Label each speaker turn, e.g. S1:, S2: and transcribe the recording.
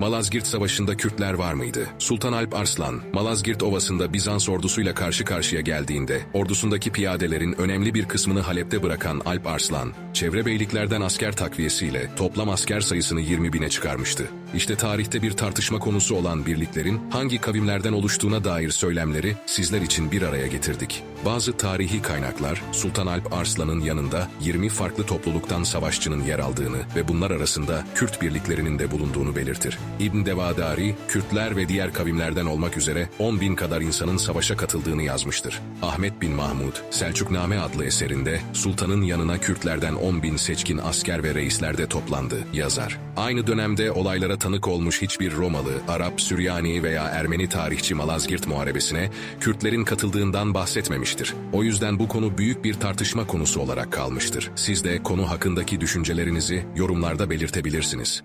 S1: Malazgirt Savaşı'nda Kürtler var mıydı? Sultan Alp Arslan, Malazgirt Ovası'nda Bizans ordusuyla karşı karşıya geldiğinde, ordusundaki piyadelerin önemli bir kısmını Halep'te bırakan Alp Arslan, çevre beyliklerden asker takviyesiyle toplam asker sayısını 20 bine çıkarmıştı. İşte tarihte bir tartışma konusu olan birliklerin hangi kavimlerden oluştuğuna dair söylemleri sizler için bir araya getirdik. Bazı tarihi kaynaklar Sultan Alp Arslan'ın yanında 20 farklı topluluktan savaşçının yer aldığını ve bunlar arasında Kürt birliklerinin de bulunduğunu belirtir. İbn Devadari, Kürtler ve diğer kavimlerden olmak üzere 10 bin kadar insanın savaşa katıldığını yazmıştır. Ahmet bin Mahmud, Selçukname adlı eserinde Sultan'ın yanına Kürtlerden 10 bin seçkin asker ve reisler de toplandı, yazar. Aynı dönemde olaylara tanık olmuş hiçbir Romalı, Arap, Süryani veya Ermeni tarihçi Malazgirt Muharebesi'ne Kürtlerin katıldığından bahsetmemiştir. O yüzden bu konu büyük bir tartışma konusu olarak kalmıştır. Siz de konu hakkındaki düşüncelerinizi yorumlarda belirtebilirsiniz.